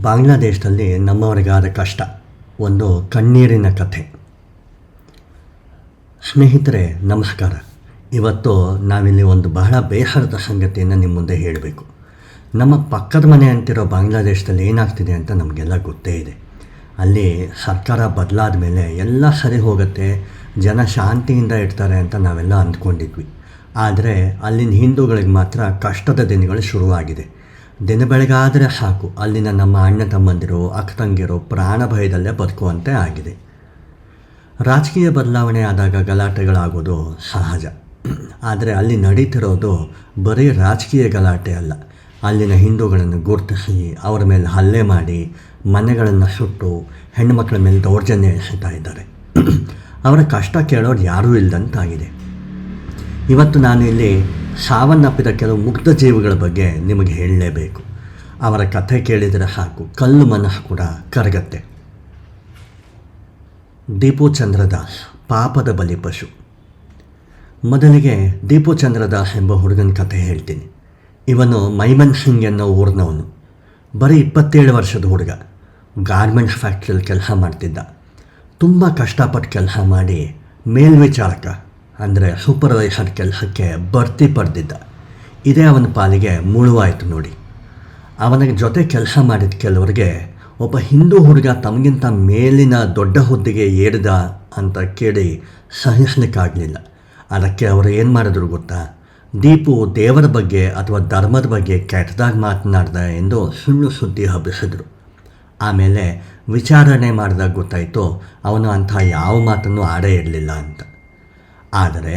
ಬಾಂಗ್ಲಾದೇಶದಲ್ಲಿ ನಮ್ಮವರಿಗಾದ ಕಷ್ಟ. ಒಂದು ಕಣ್ಣೀರಿನ ಕಥೆ. ಸ್ನೇಹಿತರೆ, ನಮಸ್ಕಾರ. ಇವತ್ತು ನಾವಿಲ್ಲಿ ಒಂದು ಬಹಳ ಬೇಸರದ ಸಂಗತಿಯನ್ನು ನಿಮ್ಮ ಮುಂದೆ ಹೇಳಬೇಕು. ನಮ್ಮ ಪಕ್ಕದ ಮನೆ ಅಂತಿರೋ ಬಾಂಗ್ಲಾದೇಶದಲ್ಲಿ ಏನಾಗ್ತಿದೆ ಅಂತ ನಮಗೆಲ್ಲ ಗೊತ್ತೇ ಇದೆ. ಅಲ್ಲಿ ಸರ್ಕಾರ ಬದಲಾದ ಮೇಲೆ ಎಲ್ಲ ಸರಿ ಹೋಗುತ್ತೆ, ಜನ ಶಾಂತಿಯಿಂದ ಇರ್ತಾರೆ ಅಂತ ನಾವೆಲ್ಲ ಅಂದ್ಕೊಂಡಿದ್ವಿ. ಆದರೆ ಅಲ್ಲಿನ ಹಿಂದೂಗಳಿಗೆ ಮಾತ್ರ ಕಷ್ಟದ ದಿನಗಳು ಶುರುವಾಗಿದೆ. ದಿನ ಬೆಳಗಾದರೆ ಸಾಕು. ಅಲ್ಲಿನ ನಮ್ಮ ಅಣ್ಣ ತಮ್ಮಂದಿರು, ಅಕ್ಕ ತಂಗಿರು ಪ್ರಾಣ ಭಯದಲ್ಲೇ ಬದುಕುವಂತೆ ಆಗಿದೆ. ರಾಜಕೀಯ ಬದಲಾವಣೆ ಆದಾಗ ಗಲಾಟೆಗಳಾಗೋದು ಸಹಜ. ಆದರೆ ಅಲ್ಲಿ ನಡೀತಿರೋದು ಬರೀ ರಾಜಕೀಯ ಗಲಾಟೆ ಅಲ್ಲ. ಅಲ್ಲಿನ ಹಿಂದೂಗಳನ್ನು ಗುರುತಿಸಿ, ಅವರ ಮೇಲೆ ಹಲ್ಲೆ ಮಾಡಿ, ಮನೆಗಳನ್ನು ಸುಟ್ಟು, ಹೆಣ್ಣುಮಕ್ಕಳ ಮೇಲೆ ದೌರ್ಜನ್ಯ ಎಸೆತಾ ಇದ್ದಾರೆ. ಅವರ ಕಷ್ಟ ಕೇಳೋರು ಯಾರೂ ಇಲ್ಲದಂತಾಗಿದೆ ಇವತ್ತು ನಾನು ಇಲ್ಲಿ ಸಾವನ್ನಪ್ಪಿದ ಕೆಲವು ಮುಗ್ಧ ಜೀವಿಗಳ ಬಗ್ಗೆ ನಿಮಗೆ ಹೇಳಲೇಬೇಕು. ಅವರ ಕಥೆ ಕೇಳಿದರೆ ಹಾಕು, ಕಲ್ಲು ಮನಃ ಕೂಡ ಕರಗತ್ತೆ. ದೀಪು ಚಂದ್ರದಾಸ್ ಪಾಪದ ಬಲಿಪಶು ಮೊದಲಿಗೆ ದೀಪು ಚಂದ್ರದಾಸ್ ಎಂಬ ಹುಡುಗನ ಕಥೆ ಹೇಳ್ತೀನಿ. ಇವನು ಮೈಮನ್ ಸಿಂಗ್ ಅನ್ನೋ ಊರಿನವನು. ಬರೀ ಇಪ್ಪತ್ತೇಳು ವರ್ಷದ ಹುಡುಗ. ಗಾರ್ಮೆಂಟ್ಸ್ ಫ್ಯಾಕ್ಟ್ರಿಯಲ್ಲಿ ಕೆಲಸ ಮಾಡ್ತಿದ್ದ. ತುಂಬ ಕಷ್ಟಪಟ್ಟು ಕೆಲಸ ಮಾಡಿ ಮೇಲ್ವಿಚಾರಕ ಅಂದರೆ ಸೂಪರ್ವೈಸರ್ ಕೆಲಸಕ್ಕೆ ಬಡ್ತಿ ಪಡೆದಿದ್ದ. ಇದೇ ಅವನ ಪಾಲಿಗೆ ಮುಳುವಾಯಿತು ನೋಡಿ. ಅವನ ಜೊತೆ ಕೆಲಸ ಮಾಡಿದ ಕೆಲವರಿಗೆ ಒಬ್ಬ ಹಿಂದೂ ಹುಡುಗ ತಮಗಿಂತ ಮೇಲಿನ ದೊಡ್ಡ ಹುದ್ದೆಗೆ ಏರಿದ ಅಂತ ಕೇಳಿ ಸಹಿಸ್ಲಿಕ್ಕಾಗಲಿಲ್ಲ. ಅದಕ್ಕೆ ಅವರು ಏನು ಮಾಡಿದ್ರು ಗೊತ್ತಾ? ದೀಪು ದೇವರ ಬಗ್ಗೆ ಅಥವಾ ಧರ್ಮದ ಬಗ್ಗೆ ಕೆಟ್ಟದಾಗಿ ಮಾತನಾಡ್ದ ಎಂದು ಸುಳ್ಳು ಸುದ್ದಿ ಹಬ್ಬಿಸಿದರು. ಆಮೇಲೆ ವಿಚಾರಣೆ ಮಾಡಿದಾಗ ಗೊತ್ತಾಯಿತು, ಅವನು ಅಂಥ ಯಾವ ಮಾತನ್ನು ಆಡೇ ಇರಲಿಲ್ಲ ಅಂತ. ಆದರೆ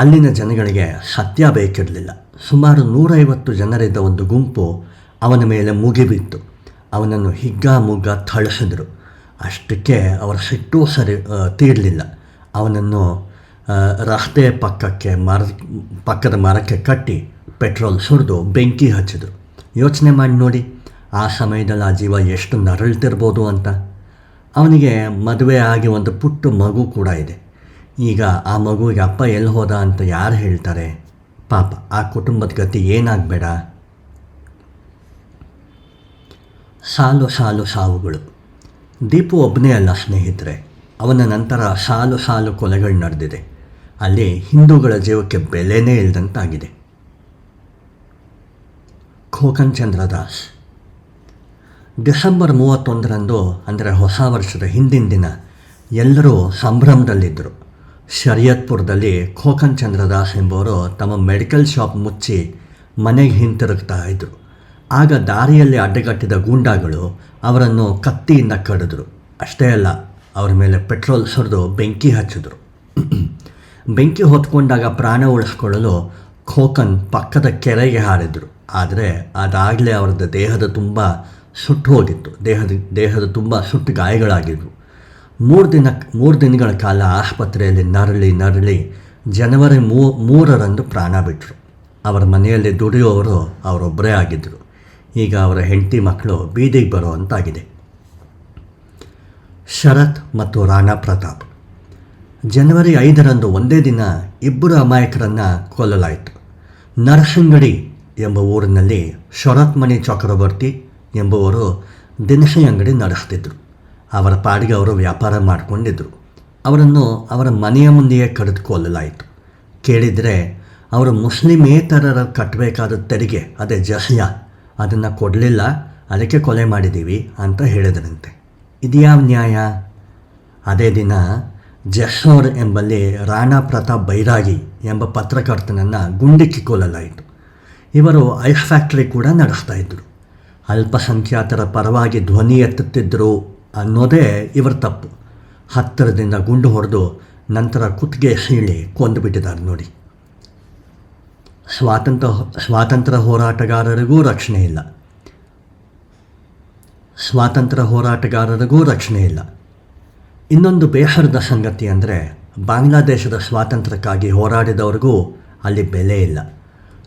ಅಲ್ಲಿನ ಜನಗಳಿಗೆ ಸತ್ಯ ಬೇಕಿರಲಿಲ್ಲ. ಸುಮಾರು ನೂರೈವತ್ತು ಜನರಿದ್ದ ಒಂದು ಗುಂಪು ಅವನ ಮೇಲೆ ಮುಗಿಬಿತ್ತು ಅವನನ್ನು ಹಿಗ್ಗ ಮುಗ್ಗ ಥಳಿಸಿದರು. ಅಷ್ಟಕ್ಕೆ ಅವರ ಸಿಟ್ಟು ಸರಿ ತೀರಲಿಲ್ಲ. ಅವನನ್ನು ರಸ್ತೆ ಪಕ್ಕಕ್ಕೆ ಮರ, ಪಕ್ಕದ ಮರಕ್ಕೆ ಕಟ್ಟಿ ಪೆಟ್ರೋಲ್ ಸುರಿದು ಬೆಂಕಿ ಹಚ್ಚಿದರು. ಯೋಚನೆ ಮಾಡಿ ನೋಡಿ, ಆ ಸಮಯದಲ್ಲಿ ಆ ಜೀವ ಎಷ್ಟು ನರಳ್ತಿರ್ಬೋದು ಅಂತ. ಅವನಿಗೆ ಮದುವೆ ಆಗಿ ಒಂದು ಪುಟ್ಟ ಮಗು ಕೂಡ ಇದೆ. ಈಗ ಆ ಮಗುವಿಗೆ ಅಪ್ಪ ಎಲ್ಲಿ ಹೋದ ಅಂತ ಯಾರು ಹೇಳ್ತಾರೆ? ಪಾಪ, ಆ ಕುಟುಂಬದ ಗತಿ ಏನಾಗಬೇಡ? ಸಾಲು ಸಾಲು ಸಾವುಗಳು. ದೀಪು ಒಬ್ಬನೇ ಅಲ್ಲ, ಸ್ನೇಹಿತರೆ. ಅವನ ನಂತರ ಸಾಲು ಸಾಲು ಕೊಲೆಗಳು ನಡೆದಿದೆ. ಅಲ್ಲಿ ಹಿಂದೂಗಳ ಜೀವಕ್ಕೆ ಬೆಲೆನೇ ಇಲ್ಲದಂತಾಗಿದೆ ಖೋಕನ್ ಚಂದ್ರದಾಸ್ ಡಿಸೆಂಬರ್ ಮೂವತ್ತೊಂದರಂದು, ಅಂದರೆ ಹೊಸ ವರ್ಷದ ಹಿಂದಿನ ದಿನ, ಎಲ್ಲರೂ ಸಂಭ್ರಮದಲ್ಲಿದ್ದರು. ಶರಿಯತ್ಪುರದಲ್ಲಿ ಖೋಖನ್ ಚಂದ್ರದಾಸ್ ಎಂಬವರು ತಮ್ಮ ಮೆಡಿಕಲ್ ಶಾಪ್ ಮುಚ್ಚಿ ಮನೆಗೆ ಹಿಂತಿರುಗ್ತಾ ಇದ್ದರು ಆಗ ದಾರಿಯಲ್ಲಿ ಅಡ್ಡಗಟ್ಟಿದ ಗೂಂಡಾಗಳು ಅವರನ್ನು ಕತ್ತಿಯಿಂದ ಕಡಿದ್ರು. ಅಷ್ಟೇ ಅಲ್ಲ, ಅವರ ಮೇಲೆ ಪೆಟ್ರೋಲ್ ಸುರಿದು ಬೆಂಕಿ ಹಚ್ಚಿದ್ರು. ಬೆಂಕಿ ಹೊತ್ಕೊಂಡಾಗ ಪ್ರಾಣ ಉಳಿಸ್ಕೊಳ್ಳಲು ಖೋಖನ್ ಪಕ್ಕದ ಕೆರೆಗೆ ಹಾರಿದ್ರು. ಆದರೆ ಅದಾಗಲೇ ಅವರದ್ದು ದೇಹದ ತುಂಬ ಸುಟ್ಟು ಹೋಗಿತ್ತು. ದೇಹದ ದೇಹದ ತುಂಬ ಸುಟ್ಟು ಗಾಯಗಳಾಗಿದ್ವು. ಮೂರು ದಿನ, ಮೂರು ದಿನಗಳ ಕಾಲ ಆಸ್ಪತ್ರೆಯಲ್ಲಿ ನರಳಿ ನರಳಿ ಜನವರಿ ಮೂ, ಮೂರರಂದು ಪ್ರಾಣ ಬಿಟ್ಟರು ಅವರ ಮನೆಯಲ್ಲಿ ದುಡಿಯುವವರು ಅವರೊಬ್ಬರೇ ಆಗಿದ್ದರು ಈಗ ಅವರ ಹೆಂಡತಿ ಮಕ್ಕಳು ಬೀದಿಗೆ ಬರುವಂತಾಗಿದೆ. ಶರತ್ ಮತ್ತು ರಾಣಾ ಪ್ರತಾಪ್. ಜನವರಿ ಐದರಂದು ಒಂದೇ ದಿನ ಇಬ್ಬರು ಅಮಾಯಕರನ್ನು ಕೊಲ್ಲಲಾಯಿತು. ನರಸಿಂಗಡಿ ಎಂಬ ಊರಿನಲ್ಲಿ ಶರತ್ ಶರತ್ಮಣಿ ಚಕ್ರವರ್ತಿ ಎಂಬುವರು ದಿನಸಿ ಅಂಗಡಿ ನಡೆಸ್ತಿದ್ರು. ಅವರ ಪಾಡಿಗೆ ಅವರು ವ್ಯಾಪಾರ ಮಾಡಿಕೊಂಡಿದ್ದರು ಅವರನ್ನು ಅವರ ಮನೆಯ ಮುಂದೆಯೇ ಕಡಿದುಕೊಳ್ಳಲಾಯಿತು. ಕೇಳಿದರೆ ಅವರು ಮುಸ್ಲಿಮೇತರರ ಕಟ್ಟಬೇಕಾದ ತೆರಿಗೆ, ಅದೇ ಜಹ್ಯ ಅದನ್ನು ಕೊಡಲಿಲ್ಲ, ಅದಕ್ಕೆ ಕೊಲೆ ಮಾಡಿದ್ದೀವಿ ಅಂತ ಹೇಳಿದರಂತೆ. ಇದ್ಯಾವ ನ್ಯಾಯ? ಅದೇ ದಿನ ಜಶೋರ್ ಎಂಬಲ್ಲಿ ರಾಣಾ ಪ್ರತಾಪ್ ಬೈರಾಗಿ ಎಂಬ ಪತ್ರಕರ್ತನನ್ನು ಗುಂಡಿಕ್ಕಿ ಕೊಲ್ಲಲಾಯಿತು ಇವರು ಐಸ್ ಫ್ಯಾಕ್ಟ್ರಿ ಕೂಡ ನಡೆಸ್ತಾ ಇದ್ದರು ಅಲ್ಪಸಂಖ್ಯಾತರ ಪರವಾಗಿ ಧ್ವನಿ ಎತ್ತುತ್ತಿದ್ದರು ಅನ್ನೋದೇ ಇವರ ತಪ್ಪು. ಹತ್ತಿರದಿಂದ ಗುಂಡು ಹೊಡೆದು ನಂತರ ಕುತ್ತಿಗೆ ಹೀಳಿ ಕೊಂದು ಬಿಟ್ಟಿದ್ದಾರೆ ನೋಡಿ. ಸ್ವಾತಂತ್ರ್ಯ ಸ್ವಾತಂತ್ರ್ಯ ಹೋರಾಟಗಾರರಿಗೂ ರಕ್ಷಣೆ ಇಲ್ಲ. ಸ್ವಾತಂತ್ರ್ಯ ಹೋರಾಟಗಾರರಿಗೂ ರಕ್ಷಣೆ ಇಲ್ಲ. ಇನ್ನೊಂದು ಬೇಹರದ ಸಂಗತಿ ಅಂದರೆ ಬಾಂಗ್ಲಾದೇಶದ ಸ್ವಾತಂತ್ರ್ಯಕ್ಕಾಗಿ ಹೋರಾಡಿದವರಿಗೂ ಅಲ್ಲಿ ಬೆಲೆ ಇಲ್ಲ.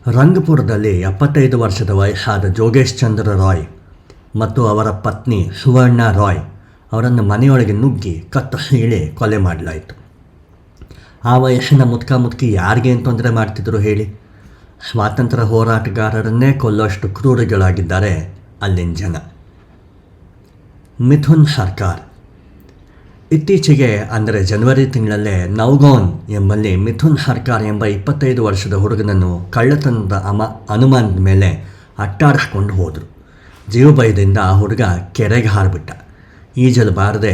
ರಂಗಪುರದಲ್ಲಿ ಎಪ್ಪತ್ತೈದು ವರ್ಷದ ವಯಸ್ಸಾದ ಜೋಗೇಶ್ ಚಂದ್ರ ರಾಯ್ ಮತ್ತು ಅವರ ಪತ್ನಿ ಸುವರ್ಣ ರಾಯ್ ಅವರನ್ನು ಮನೆಯೊಳಗೆ ನುಗ್ಗಿ ಕತ್ತ ಹೇಳಿ ಕೊಲೆ ಮಾಡಲಾಯಿತು. ಆ ವಯಸ್ಸಿನ ಮುತ್ಕ ಮುತ್ಕಿ ಯಾರಿಗೇನು ತೊಂದರೆ ಮಾಡ್ತಿದ್ರು ಹೇಳಿ? ಸ್ವಾತಂತ್ರ್ಯ ಹೋರಾಟಗಾರರನ್ನೇ ಕೊಲ್ಲೋಷ್ಟು ಕ್ರೂರಿಗಳಾಗಿದ್ದಾರೆ ಅಲ್ಲಿನ ಜನ. ಮಿಥುನ್ ಸರ್ಕಾರ್. ಇತ್ತೀಚೆಗೆ ಅಂದರೆ ಜನವರಿ ತಿಂಗಳಲ್ಲೇ ನೌಗೋನ್ ಎಂಬಲ್ಲಿ ಮಿಥುನ್ ಸರ್ಕಾರ್ ಎಂಬ ಇಪ್ಪತ್ತೈದು ವರ್ಷದ ಹುಡುಗನನ್ನು ಕಳ್ಳತನದ ಅಮ ಅನುಮಾನದ ಮೇಲೆ ಅಟ್ಟಾಡಿಸ್ಕೊಂಡು ಹೋದರು. ಜೀವಭಯದಿಂದ ಆ ಹುಡುಗ ಕೆರೆಗೆ ಹಾರಿಬಿಟ್ಟ. ಈಜಲು ಬಾರದೆ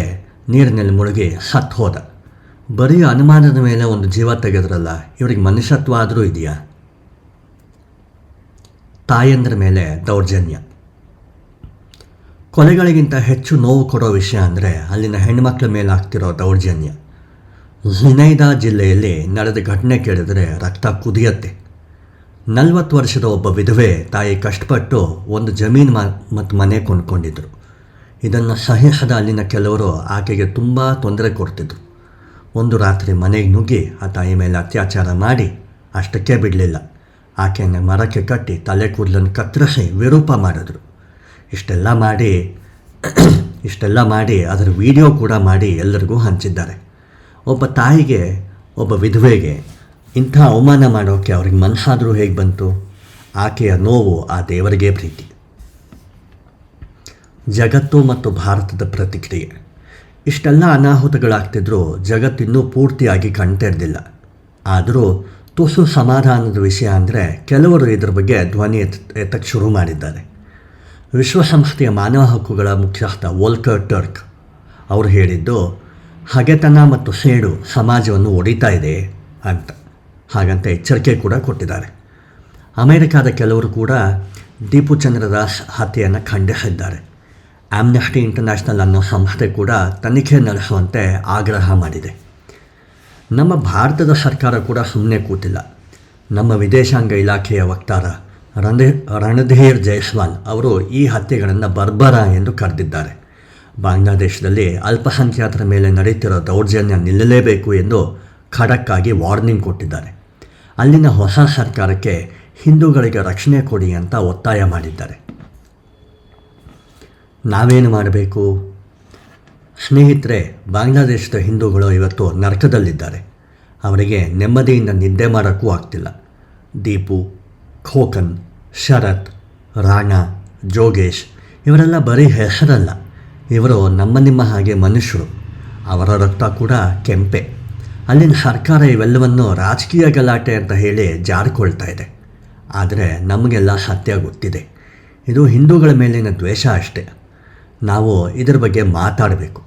ನೀರಿನಲ್ಲಿ ಮುಳುಗಿ ಸತ್ತು ಹೋದ. ಬರೀ ಅನುಮಾನದ ಮೇಲೆ ಒಂದು ಜೀವ ತೆಗೆದ್ರಲ್ಲ, ಇವರಿಗೆ ಮನುಷ್ಯತ್ವ ಆದರೂ ಇದೆಯಾ? ತಾಯಂದ್ರ ಮೇಲೆ ದೌರ್ಜನ್ಯ. ಕೊಲೆಗಳಿಗಿಂತ ಹೆಚ್ಚು ನೋವು ಕೊಡೋ ವಿಷಯ ಅಂದರೆ ಅಲ್ಲಿನ ಹೆಣ್ಮಕ್ಳ ಮೇಲೆ ಆಗ್ತಿರೋ ದೌರ್ಜನ್ಯ. ಝಿನೈದಾ ಜಿಲ್ಲೆಯಲ್ಲಿ ನಡೆದ ಘಟನೆ ಕೇಳಿದರೆ ರಕ್ತ ಕುದಿಯತ್ತೆ. ನಲವತ್ತು ವರ್ಷದ ಒಬ್ಬ ವಿಧವೆ ತಾಯಿ ಕಷ್ಟಪಟ್ಟು ಒಂದು ಜಮೀನು ಮತ್ತು ಮನೆ ಕೊಂಡ್ಕೊಂಡಿದ್ರು. ಇದನ್ನು ಸಹಿಸದ ಅಲ್ಲಿನ ಕೆಲವರು ಆಕೆಗೆ ತುಂಬ ತೊಂದರೆ ಕೊಡ್ತಿದ್ರು. ಒಂದು ರಾತ್ರಿ ಮನೆಗೆ ನುಗ್ಗಿ ಆ ತಾಯಿ ಮೇಲೆ ಅತ್ಯಾಚಾರ ಮಾಡಿ ಅಷ್ಟಕ್ಕೆ ಬಿಡಲಿಲ್ಲ. ಆಕೆಯನ್ನು ಮರಕ್ಕೆ ಕಟ್ಟಿ ತಲೆ ಕೂದಲನ್ನು ಕತ್ತರಿಸಿ ವಿರೂಪ ಮಾಡಿದ್ರು. ಇಷ್ಟೆಲ್ಲ ಮಾಡಿ ಇಷ್ಟೆಲ್ಲ ಮಾಡಿ ಅದರ ವಿಡಿಯೋ ಕೂಡ ಮಾಡಿ ಎಲ್ಲರಿಗೂ ಹಂಚಿದ್ದಾರೆ. ಒಬ್ಬ ತಾಯಿಗೆ, ಒಬ್ಬ ವಿಧವೆಗೆ ಇಂಥ ಅವಮಾನ ಮಾಡೋಕ್ಕೆ ಅವ್ರಿಗೆ ಮನಸ್ಸಾದರೂ ಹೇಗೆ ಬಂತು? ಆಕೆಯ ನೋವು ಆ ದೇವರಿಗೆ ಪ್ರೀತಿ. ಜಗತ್ತು ಮತ್ತು ಭಾರತದ ಪ್ರತಿಕ್ರಿಯೆ. ಇಷ್ಟೆಲ್ಲ ಅನಾಹುತಗಳಾಗ್ತಿದ್ರೂ ಜಗತ್ತಿನ್ನೂ ಪೂರ್ತಿಯಾಗಿ ಕಣ್ತೆರೆದಿಲ್ಲ ಆದರೂ ತುಸು ಸಮಾಧಾನದ ವಿಷಯ ಅಂದರೆ ಕೆಲವರು ಇದರ ಬಗ್ಗೆ ಧ್ವನಿ ಎತ್ ಎತ್ತಕ್ಕೆ ಶುರು ಮಾಡಿದ್ದಾರೆ. ವಿಶ್ವಸಂಸ್ಥೆಯ ಮಾನವ ಹಕ್ಕುಗಳ ಮುಖ್ಯಸ್ಥ ವೋಲ್ಕರ್ ಟರ್ಕ್ ಅವರು ಹೇಳಿದ್ದು, ಹಗೆತನ ಮತ್ತು ಸೇಡು ಸಮಾಜವನ್ನು ಒಡಿತಾ ಇದೆ ಅಂತ. ಹಾಗಂತ ಎಚ್ಚರಿಕೆ ಕೂಡ ಕೊಟ್ಟಿದ್ದಾರೆ. ಅಮೆರಿಕಾದ ಕೆಲವರು ಕೂಡ ದೀಪು ಚಂದ್ರದಾಸ್ ಹತ್ಯೆಯನ್ನು ಖಂಡಿಸಿದ್ದಾರೆ. ಆಮ್ನೆಸ್ಟಿ ಇಂಟರ್ನ್ಯಾಷನಲ್ ಅನ್ನೋ ಸಂಸ್ಥೆ ಕೂಡ ತನಿಖೆ ನಡೆಸುವಂತೆ ಆಗ್ರಹ ಮಾಡಿದೆ. ನಮ್ಮ ಭಾರತದ ಸರ್ಕಾರ ಕೂಡ ಸುಮ್ಮನೆ ಕೂತಿಲ್ಲ. ನಮ್ಮ ವಿದೇಶಾಂಗ ಇಲಾಖೆಯ ವಕ್ತಾರ ರಣಧೀರ್ ರಣಧೀರ್ ಜೈಸ್ವಾಲ್ ಅವರು ಈ ಹತ್ಯೆಗಳನ್ನು ಬರ್ಬರ ಎಂದು ಕರೆದಿದ್ದಾರೆ. ಬಾಂಗ್ಲಾದೇಶದಲ್ಲಿ ಅಲ್ಪಸಂಖ್ಯಾತರ ಮೇಲೆ ನಡೆಯುತ್ತಿರೋ ದೌರ್ಜನ್ಯ ನಿಲ್ಲಲೇಬೇಕು ಎಂದು ಖಡಕ್ಕಾಗಿ ವಾರ್ನಿಂಗ್ ಕೊಟ್ಟಿದ್ದಾರೆ. ಅಲ್ಲಿನ ಹೊಸ ಸರ್ಕಾರಕ್ಕೆ ಹಿಂದೂಗಳಿಗೆ ರಕ್ಷಣೆ ಕೊಡಿ ಅಂತ ಒತ್ತಾಯ ಮಾಡಿದ್ದಾರೆ. ನಾವೇನು ಮಾಡಬೇಕು? ಸ್ನೇಹಿತರೆ, ಬಾಂಗ್ಲಾದೇಶದ ಹಿಂದೂಗಳು ಇವತ್ತು ನರಕದಲ್ಲಿದ್ದಾರೆ. ಅವರಿಗೆ ನೆಮ್ಮದಿಯಿಂದ ನಿದ್ದೆ ಮಾಡೋಕ್ಕೂ ಆಗ್ತಿಲ್ಲ. ದೀಪು ಖೋಕನ್ ಶರತ್, ರಾಣಾ, ಜೋಗೇಶ್, ಇವರೆಲ್ಲ ಬರೀ ಹೆಸರಲ್ಲ. ಇವರು ನಮ್ಮ ನಿಮ್ಮ ಹಾಗೆ ಮನುಷ್ಯರು. ಅವರ ರಕ್ತ ಕೂಡ ಕೆಂಪೆ. ಅಲ್ಲಿನ ಸರ್ಕಾರ ಇವೆಲ್ಲವನ್ನು ರಾಜಕೀಯ ಗಲಾಟೆ ಅಂತ ಹೇಳಿ ಜಾರಿಕೊಳ್ತಾ ಇದೆ. ಆದರೆ ನಮಗೆಲ್ಲ ಸತ್ಯ ಗೊತ್ತಿದೆ. ಇದು ಹಿಂದೂಗಳ ಮೇಲಿನ ದ್ವೇಷ ಅಷ್ಟೇ. ನಾವು ಇದರ ಬಗ್ಗೆ ಮಾತಾಡಬೇಕು.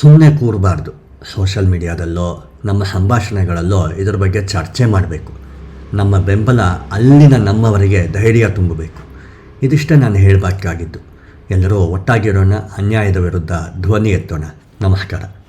ಸುಮ್ಮನೆ ಕೂರಬಾರ್ದು. ಸೋಷಲ್ ಮೀಡಿಯಾದಲ್ಲೋ, ನಮ್ಮ ಸಂಭಾಷಣೆಗಳಲ್ಲೋ ಇದರ ಬಗ್ಗೆ ಚರ್ಚೆ ಮಾಡಬೇಕು. ನಮ್ಮ ಬೆಂಬಲ ಅಲ್ಲಿನ ನಮ್ಮವರಿಗೆ ಧೈರ್ಯ ತುಂಬಬೇಕು. ಇದಿಷ್ಟೇ ನಾನು ಹೇಳಬೇಕಾಗಿದ್ದು ಎಲ್ಲರೂ ಒಟ್ಟಾಗಿರೋಣ, ಅನ್ಯಾಯದ ವಿರುದ್ಧ ಧ್ವನಿ ಎತ್ತೋಣ. ನಮಸ್ಕಾರ.